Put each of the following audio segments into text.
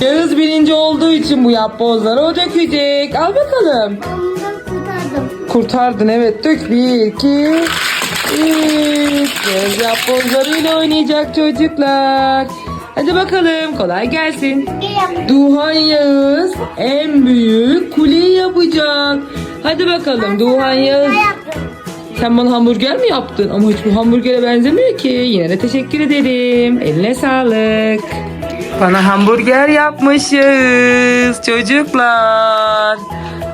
Yağız birinci olduğu için bu yapbozları o dökecek. Al bakalım. Ondan kurtardım. Kurtardın evet dök. Bir, iki, üç. Yağız yapbozlarıyla oynayacak çocuklar. Hadi bakalım kolay gelsin. Gel. Duhan Yağız en büyük kuleyi yapacak. Hadi bakalım Duhan Yağız. Sen bana hamburger mi yaptın? Ama hiç bu hamburgere benzemiyor ki. Yine de teşekkür ederim. Eline sağlık. Bana hamburger yapmışız çocuklar.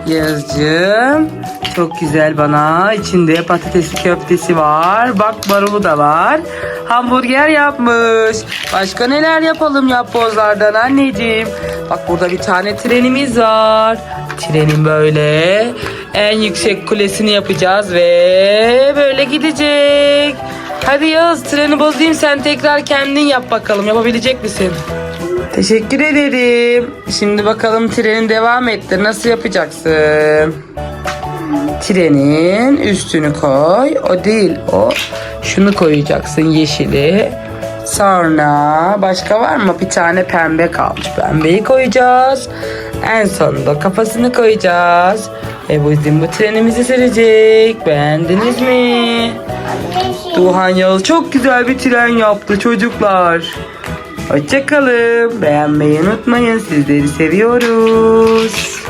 Yazcığım çok güzel bana. İçinde patatesli köftesi var. Bak marulu da var. Hamburger yapmış. Başka neler yapalım yapbozlardan anneciğim? Bak burada bir tane trenimiz var. Trenin böyle en yüksek kulesini yapacağız ve böyle gidecek. Hadi Yağız treni bozayım sen tekrar kendin yap bakalım yapabilecek misin? Teşekkür ederim. Şimdi bakalım trenin devam ettir. Nasıl yapacaksın? Trenin üstünü koy. O değil o. Şunu koyacaksın yeşili. Sonra başka var mı? Bir tane pembe kalmış. Pembeyi koyacağız. En sonunda kafasını koyacağız. Ve bizim bu trenimizi sürecek. Beğendiniz mi? Duhan Yağız çok güzel bir tren yaptı çocuklar. Hoşçakalın. Beğenmeyi unutmayın. Sizleri seviyoruz.